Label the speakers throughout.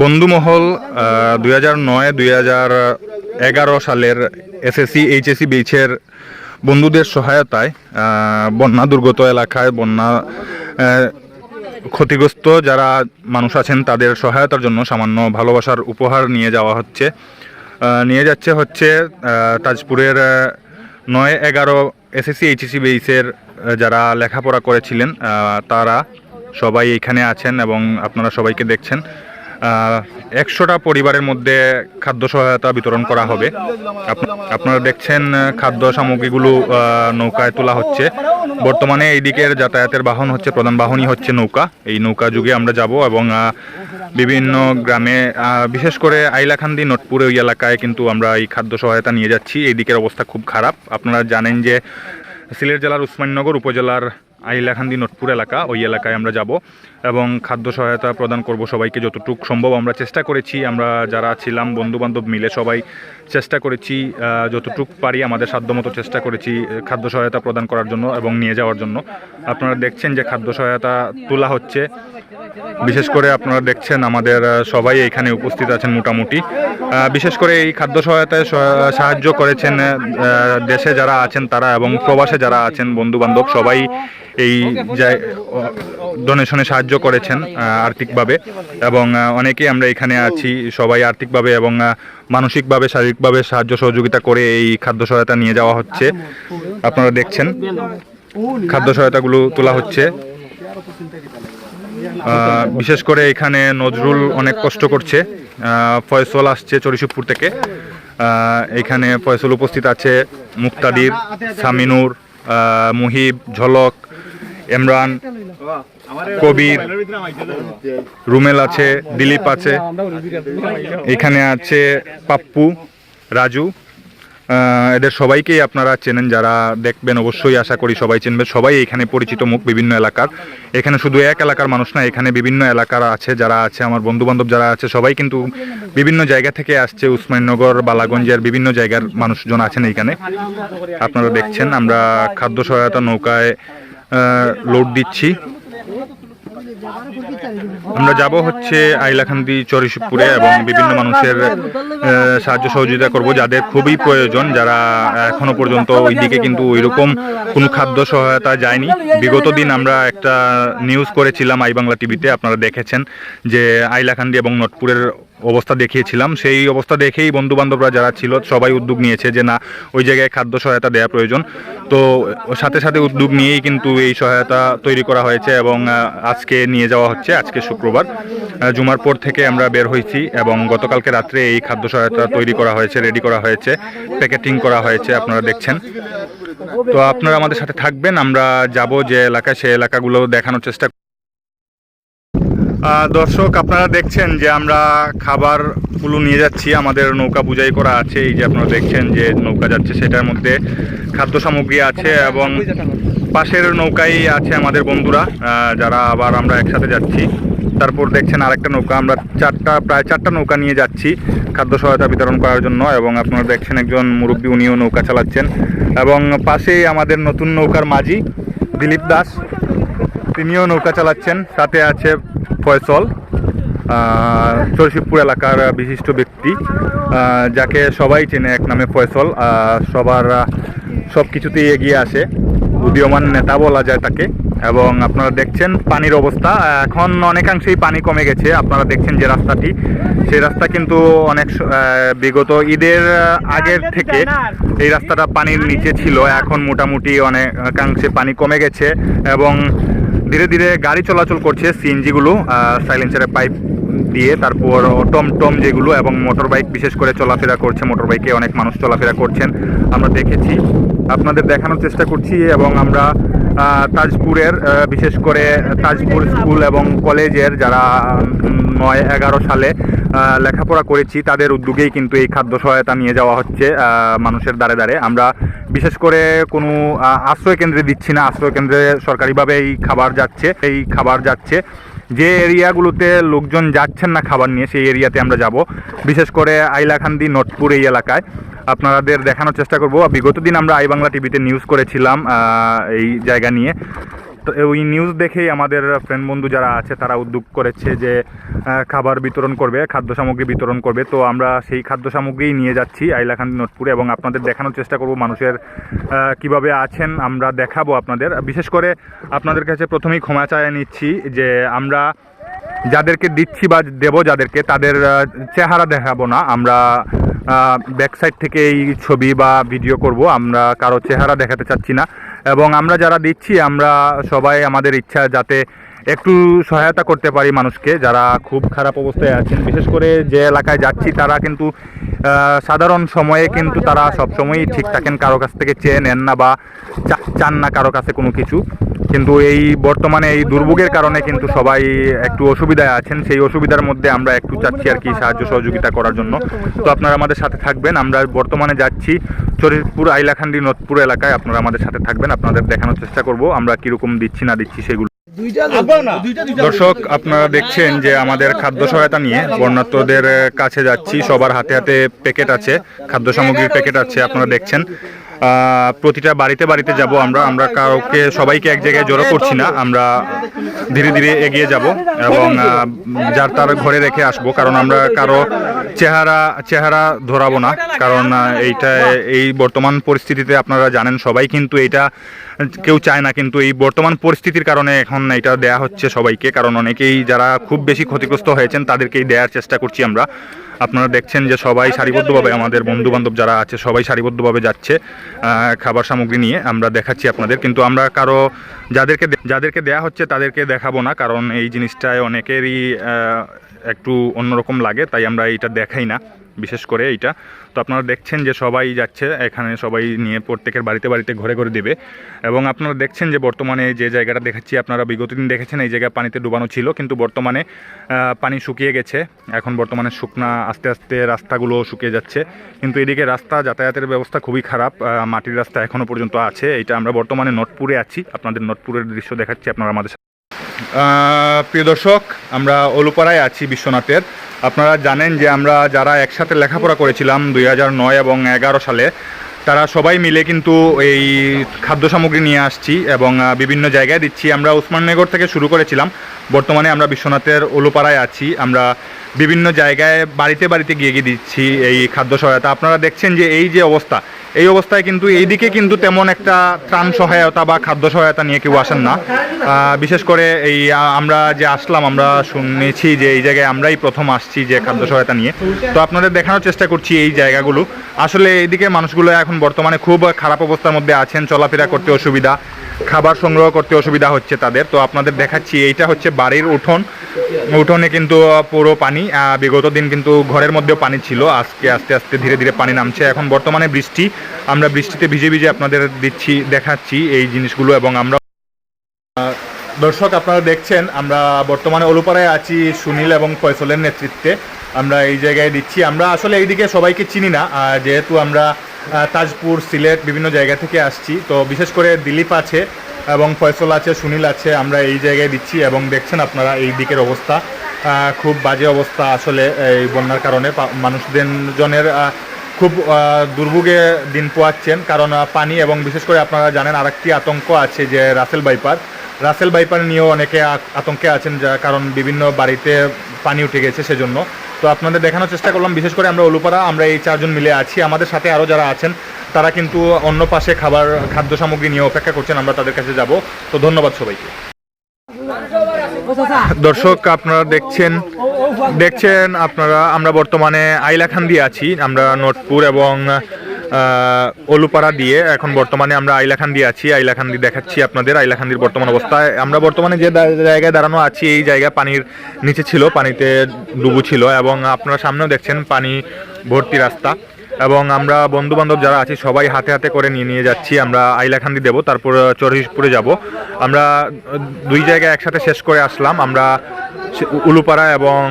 Speaker 1: বন্ধুমহল দুই হাজার নয়, দুই হাজার এগারো সালের এসএসসি, এইচএসসি বেচের বন্ধুদের সহায়তায় বন্যা দুর্গত এলাকায় বন্যা ক্ষতিগ্রস্ত যারা মানুষ আছেন তাদের সহায়তার জন্য সামান্য ভালোবাসার উপহার নিয়ে যাওয়া হচ্ছে। নিয়ে যাচ্ছে হচ্ছে তাজপুরের নয় এগারো এসএসসি, এইচএসসি বেইসের যারা লেখাপড়া করেছিলেন তারা সবাই এখানে আছেন এবং আপনারা সবাইকে দেখছেন। একশোটা পরিবারের মধ্যে খাদ্য সহায়তা বিতরণ করা হবে। আপনারা দেখছেন খাদ্য সামগ্রীগুলো নৌকায় তোলা হচ্ছে। বর্তমানে এই দিকের যাতায়াতের বাহন হচ্ছে, প্রধান বাহনই হচ্ছে নৌকা। এই নৌকা যুগে আমরা যাব এবং বিভিন্ন গ্রামে বিশেষ করে আইলাখান্দি, নটপুর ওই এলাকায় কিন্তু আমরা এই খাদ্য সহায়তা নিয়ে যাচ্ছি। এই দিকের অবস্থা খুব খারাপ। আপনারা জানেন যে সিলেট জেলার উসমাননগর উপজেলার আইলাখান্দি নটপুর এলাকা, ওই এলাকায় আমরা যাব এবং খাদ্য সহায়তা প্রদান করব সবাইকে যতটুকু সম্ভব। আমরা চেষ্টা করেছি, আমরা যারা ছিলাম বন্ধু বান্ধব মিলে সবাই চেষ্টা করেছি যতটুকু পারি আমাদের সাধ্যমতো চেষ্টা করেছি খাদ্য সহায়তা প্রদান করার জন্য এবং নিয়ে যাওয়ার জন্য। আপনারা দেখছেন যে খাদ্য সহায়তা তোলা হচ্ছে। বিশেষ করে আপনারা দেখছেন আমাদের সবাই এখানে উপস্থিত আছেন মোটামুটি। বিশেষ করে এই খাদ্য সহায়তায় সাহায্য করেছেন দেশে যারা আছেন তারা এবং প্রবাসে যারা আছেন বন্ধু বান্ধব সবাই এই ডোনেশনে সাহায্য করেছেন আর্থিকভাবে। এবং আহ, অনেকেই আমরা এখানে আছি সবাই আর্থিকভাবে এবং মানসিকভাবে শারীরিকভাবে সাহায্য সহযোগিতা করে এই খাদ্য সহায়তা নিয়ে যাওয়া হচ্ছে। আপনারা দেখছেন খাদ্য সহায়তাগুলো তোলা হচ্ছে। বিশেষ করে এখানে নজরুল অনেক কষ্ট করছে। ফয়সল আসছে চরিশিবপুর থেকে। এখানে ফয়সল উপস্থিত আছে মুক্তাদির সামিনুর মুহিব ঝলক ইমরান, কবির, রুমেল আছে, দিলীপ আছে। এখানে আছে পাপ্পু, রাজু। এদের সবাইকেই আপনারা চেনেন, যারা দেখবেন অবশ্যই আশা করি সবাই চিনবেন। সবাই এখানে পরিচিত মুখ বিভিন্ন এলাকার। এখানে শুধু এক এলাকার মানুষ না, এখানে বিভিন্ন এলাকার আছে, যারা আছে, আমার বন্ধু বান্ধব যারা আছে, সবাই কিন্তু বিভিন্ন জায়গা থেকে আসছে। উসমাননগর, বালাগঞ্জের বিভিন্ন জায়গার মানুষজন আছেন এইখানে আপনারা দেখছেন, আমরা খাদ্য সহায়তা নৌকায় লোড দিচ্ছি। আমরা যাব হচ্ছে আইলাখান্দি, চরিশপুরে এবং বিভিন্ন মানুষের সাহায্য সহযোগিতা করব, যাদের খুবই প্রয়োজন, যারা এখনও পর্যন্ত ওই দিকে কিন্তু ওইরকম কোনো খাদ্য সহায়তা যায়নি। বিগত দিন আমরা একটা নিউজ করেছিলাম আই বাংলা টিভিতে, আপনারা দেখেছেন, যে আইলাখান্দি এবং নটপুরের অবস্থা দেখিয়েছিলাম। সেই অবস্থা দেখেই বন্ধু বান্ধবরা যারা ছিল, সবাই উদ্যোগ নিয়েছে যে না, ওই জায়গায় খাদ্য সহায়তা দেওয়া প্রয়োজন। তো সাথে সাথে উদ্যোগ নিয়েই কিন্তু এই সহায়তা তৈরি করা হয়েছে এবং আজকে নিয়ে যাওয়া হচ্ছে, আজকে শুক্রবার জুমার পর থেকে আমরা বের হয়েছি এবং গতকালকে রাত্রে এই খাদ্য সহায়তা তৈরি করা হয়েছে, রেডি করা হয়েছে, প্যাকেটিং করা হয়েছে, আপনারা দেখছেন। তো আপনারা আমাদের সাথে থাকবেন, আমরা যাব যে এলাকা সে এলাকাগুলো দেখানোর চেষ্টা দর্শক আপনারা দেখছেন যে আমরা খাবারগুলো নিয়ে যাচ্ছি। আমাদের নৌকা বুঝাই করা আছে। এই যে আপনারা দেখছেন যে নৌকা যাচ্ছে সেটার মধ্যে খাদ্য সামগ্রী আছে এবং পাশের নৌকাই আছে আমাদের বন্ধুরা যারা আবার আমরা একসাথে যাচ্ছি। তারপর দেখছেন আরেকটা নৌকা। আমরা চারটা প্রায় চারটা নৌকা নিয়ে যাচ্ছি খাদ্য সহায়তা বিতরণ করার জন্য এবং আপনারা দেখছেন একজন মুরব্বী উনিও নৌকা চালাচ্ছেন। এবং পাশেই আমাদের নতুন নৌকার মাঝি দিলীপ দাস। তিনিও নৌকা চালাচ্ছেন, সাথে আছে ফয়সল চরশিবপুর এলাকার বিশিষ্ট ব্যক্তি যাকে সবাই চেনে এক নামে ফয়সল সবার সব কিছুতেই এগিয়ে আসে। উদীয়মান নেতা বলা যায় তাকে। এবং আপনারা দেখছেন পানির অবস্থা। এখন অনেকাংশেই পানি কমে গেছে। আপনারা দেখছেন যে রাস্তাটি। সেই রাস্তা কিন্তু অনেক বিগত ঈদের আগের থেকে এই রাস্তাটা পানির নিচে ছিল। এখন মোটামুটি অনেকাংশে পানি কমে গেছে। এবং ধীরে ধীরে গাড়ি চলাচল করছে সিএনজিগুলো সাইলেন্সারের পাইপ দিয়ে, তারপর টমটম যেগুলো এবং মোটর বাইক বিশেষ করে চলাফেরা করছে মোটর বাইকে অনেক মানুষ চলাফেরা করছেন, আমরা দেখেছি। আপনাদের দেখানোর চেষ্টা করছি এবং আমরা তাজপুরের বিশেষ করে তাজপুর স্কুল এবং কলেজের যারা নয়, এগারো সালে লেখাপড়া করেছি, তাদের উদ্যোগেই কিন্তু এই খাদ্য সহায়তা নিয়ে যাওয়া হচ্ছে মানুষের দ্বারে দ্বারে। আমরা বিশেষ করে কোনো আশ্রয় কেন্দ্রে দিচ্ছি না। আশ্রয় কেন্দ্রে সরকারিভাবে এই খাবার যাচ্ছে, এই খাবার যাচ্ছে। যে এরিয়াগুলোতে লোকজন যাচ্ছেন না খাবার নিয়ে, সেই এরিয়াতে আমরা যাব। বিশেষ করে আইলাখান্দি, নটপুর এই এলাকায়। আপনাদের দেখানোর চেষ্টা করব। বিগত দিন আমরা আই বাংলা টিভিতে নিউজ করেছিলাম এই জায়গা নিয়ে। তো ওই নিউজ দেখেই আমাদের ফ্রেন্ড বন্ধু যারা আছে, তারা উদ্যোগ করেছে যে খাবার বিতরণ করবে, খাদ্য সামগ্রী বিতরণ করবে। তো আমরা সেই খাদ্য সামগ্রী নিয়ে যাচ্ছি আইলাখান্দি নোটপুরে এবং আপনাদের দেখানোর চেষ্টা করব মানুষের কীভাবে আছেন। আমরা দেখাবো আপনাদের। বিশেষ করে আপনাদের কাছে প্রথমেই ক্ষমা চায় নিচ্ছি যে, আমরা যাদেরকে দিচ্ছি বা দেব যাদেরকে, তাদের চেহারা দেখাবো না। আমরা ব্যাক সাইড থেকে এই ছবি বা ভিডিও করব। আমরা কারও চেহারা দেখাতে চাচ্ছি না। এবং আমরা যারা দিচ্ছি, আমরা সবাই আমাদের ইচ্ছা যাতে একটু সহায়তা করতে পারি মানুষকে। যারা খুব খারাপ অবস্থায় আছেন, বিশেষ করে যে এলাকায় যাচ্ছি, তারা কিন্তু সাধারণ সময়ে কিন্তু তারা সবসময়ই ঠিক থাকেন, কারও কাছ থেকে চেয়ে নেন না বা চান না কারও কাছে কোনো কিছু। কিন্তু এই বর্তমানে এই দুর্ভোগের কারণে কিন্তু সবাই একটু অসুবিধায় আছেন। সেই অসুবিধার মধ্যে আমরা একটু চাচ্ছি আর কি সাহায্য সহযোগিতা করার জন্য। তো আপনারা আমাদের সাথে থাকবেন। আমরা বর্তমানে যাচ্ছি চরিতপুর আইলাখান্ডি নদপুর এলাকায়। আপনারা আমাদের সাথে থাকবেন। আপনাদের দেখানোর চেষ্টা করব। আমরা কীরকম দিচ্ছি না দিচ্ছি সেগুলো। দর্শক আপনারা দেখছেন যে আমাদের খাদ্য সহায়তা নিয়ে বর্ণাত্মদের কাছে যাচ্ছি। সবার হাতে হাতে প্যাকেট আছে। খাদ্য সামগ্রীর প্যাকেট আছে আপনারা দেখছেন। প্রতিটা বাড়িতে বাড়িতে যাব আমরা। আমরা কাউকে, সবাইকে এক জায়গায় জড়ো করছি না। আমরা ধীরে ধীরে এগিয়ে যাব এবং যার তার ঘরে রেখে আসব। কারণ আমরা কারও চেহারা চেহারা ধরাবো না। কারণ এইটা, এই বর্তমান পরিস্থিতিতে আপনারা জানেন সবাই কিন্তু এইটা, কেউ চায় না। কিন্তু এই বর্তমান পরিস্থিতির কারণে এখন এটা দেয়া হচ্ছে সবাইকে। কারণ অনেকেই যারা খুব বেশি ক্ষতিগ্রস্ত হয়েছেন তাদেরকেই দেওয়ার চেষ্টা করছি আমরা। আপনারা দেখছেন যে সবাই সারিবদ্ধভাবে আমাদের বন্ধু বান্ধব যারা আছে, সবাই সারিবদ্ধভাবে যাচ্ছে খাবার সামগ্রী নিয়ে। আমরা দেখাচ্ছি আপনাদের, কিন্তু আমরা কারও যাদেরকে যাদেরকে দেয়া হচ্ছে তাদেরকে দেখাবো না, কারণ এই জিনিসটায় অনেকেরই একটু অন্যরকম লাগে, তাই আমরা এইটা দেখাই না, বিশেষ করে এইটা। তো আপনারা দেখছেন যে সবাই যাচ্ছে, এখানে সবাই নিয়ে প্রত্যেকের বাড়িতে বাড়িতে ঘরে ঘরে দেবে। এবং আপনারা দেখছেন যে বর্তমানে যে জায়গাটা দেখাচ্ছি, আপনারা বিগত দিন দেখেছেন এই জায়গা পানিতে ডুবানো ছিল, কিন্তু বর্তমানে পানি শুকিয়ে গেছে। এখন বর্তমানে শুকনা, আস্তে আস্তে রাস্তাগুলো শুকিয়ে যাচ্ছে। কিন্তু এদিকে রাস্তা যাতায়াতের ব্যবস্থা খুবই খারাপ মাটির রাস্তা এখনও পর্যন্ত আছে। এটা আমরা বর্তমানে নটপুরে আছি। আপনাদের নটপুরের দৃশ্য দেখাচ্ছি, আপনারা আমাদের প্রিয় দর্শক, আমরা অলুপাড়ায় আছি বিশ্বনাথের। আপনারা জানেন যে আমরা যারা একসাথে লেখাপড়া করেছিলাম দুই নয় এবং এগারো সালে, তারা সবাই মিলে কিন্তু এই খাদ্য সামগ্রী নিয়ে আসছি এবং বিভিন্ন জায়গায় দিচ্ছি। আমরা উসমাননগর থেকে শুরু করেছিলাম। বর্তমানে আমরা বিশ্বনাথের ওলোপাড়ায় আছি। আমরা বিভিন্ন জায়গায় বাড়িতে বাড়িতে গিয়ে গিয়ে দিচ্ছি এই খাদ্য সহায়তা। আপনারা দেখছেন যে এই যে অবস্থা, এই অবস্থায় কিন্তু এইদিকে কিন্তু তেমন একটা ত্রাণ সহায়তা বা খাদ্য সহায়তা নিয়ে কেউ আসেন না। বিশেষ করে এই আমরা যে আসলাম, আমরা শুনেছি যে এই জায়গায় আমরাই প্রথম আসছি যে খাদ্য সহায়তা নিয়ে। তো আপনাদের দেখানোর চেষ্টা করছি এই জায়গাগুলো। আসলে এইদিকে মানুষগুলো এখন বর্তমানে খুব খারাপ অবস্থার মধ্যে আছেন, চলাফেরা করতে অসুবিধা, খাবার সংগ্রহ করতে অসুবিধা হচ্ছে তাদের। তো আপনাদের দেখাচ্ছি, এইটা হচ্ছে বাড়ির উঠোন। উঠোনে কিন্তু পুরো পানি বিগত দিন কিন্তু ঘরের মধ্যেও পানি ছিল। আজকে আস্তে আস্তে ধীরে ধীরে পানি নামছে। এখন বর্তমানে বৃষ্টি, আমরা বৃষ্টিতে ভিজে ভিজে আপনাদের দিচ্ছি, দেখাচ্ছি এই জিনিসগুলো এবং আমরা দর্শক আপনারা দেখছেন, আমরা বর্তমানে অলুপাড়ায় আছি সুনীল এবং ফয়সলের নেতৃত্বে। আমরা এই জায়গায় দিচ্ছি। আমরা আসলে এইদিকে সবাইকে চিনি না যেহেতু আমরা তাজপুর, সিলেট বিভিন্ন জায়গা থেকে আসছি। তো বিশেষ করে দিলীপ আছে এবং ফয়সল আছে, সুনীল আছে, আমরা এই জায়গায় দিচ্ছি এবং দেখছেন আপনারা এই দিকের অবস্থা। খুব বাজে অবস্থা আসলে এই বন্যার কারণে। মানুষদের জনের খুব দুর্ভোগে দিন পোয়াচ্ছেন। কারণ পানি এবং বিশেষ করে আপনারা জানেন আরেকটি আতঙ্ক আছে যে রাসেল বাইপার। রাসেল বাইপার নিয়েও অনেকে আতঙ্কে আছেন যা কারণ বিভিন্ন বাড়িতে পানি উঠে গেছে সেজন্য। তো আপনাদের দেখানোর চেষ্টা করলাম। বিশেষ করে আমরা অলুপাড়া, আমরা এই চারজন মিলে আছি। আমাদের সাথে আরও যারা আছেন, তারা কিন্তু অন্য পাশে খাবার খাদ্য সামগ্রী নিয়ে অপেক্ষা করছেন, আমরা তাদের কাছে যাব। তো ধন্যবাদ সবাইকে। দর্শক, আপনারা দেখছেন দেখছেন আপনারা, আমরা বর্তমানে আইলাখান্দি আছি। আমরা নোটপুর এবং অলুপাড়া দিয়ে এখন বর্তমানে আমরা আইলাখান্দি আছি, আইলাখান্দি দেখাচ্ছি আপনাদের, আইলাখান্দির বর্তমান অবস্থায়। আমরা বর্তমানে যে জায়গায় দাঁড়ানো আছি, এই জায়গা পানির নিচে ছিল, পানিতে ডুবু ছিল এবং আপনারা সামনেও দেখছেন পানি ভর্তি রাস্তা এবং আমরা বন্ধু বান্ধব যারা আছি, সবাই হাতে হাতে করে নিয়ে নিয়ে যাচ্ছি। আমরা আইলাখান্দি দেব, তারপর চরহিসপুরে যাব। আমরা দুই জায়গায় একসাথে শেষ করে আসলাম। আমরা উলুপাড়া এবং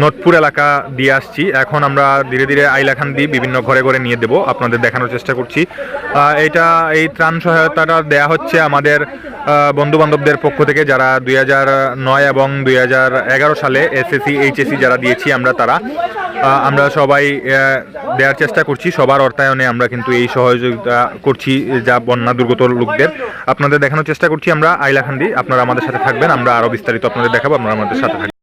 Speaker 1: নোটপুর এলাকা দিয়ে আসছি। এখন আমরা ধীরে ধীরে আইলাখান্দি বিভিন্ন ঘরে ঘরে নিয়ে দেব। আপনাদের দেখানোর চেষ্টা করছি। এটা এই ত্রাণ সহায়তাটা দেয়া হচ্ছে আমাদের বন্ধু বান্ধবদের পক্ষ থেকে যারা দুই নয় এবং দুই হাজার এগারো সালে এসএসসি, এইচএসসি যারা দিয়েছি আমরা, তারা আমরা সবাই দেওয়ার চেষ্টা করছি। সবার অর্থায়নে আমরা কিন্তু এই সহযোগিতা করছি, যা বন্যা দুর্গত লোকদের। আপনাদের দেখানোর চেষ্টা করছি আমরা আইলাখান্ডি আপনারা আমাদের সাথে থাকবেন। আমরা আরও বিস্তারিত আপনাদের দেখাবো। আপনারা আমাদের সাথে থাকবেন।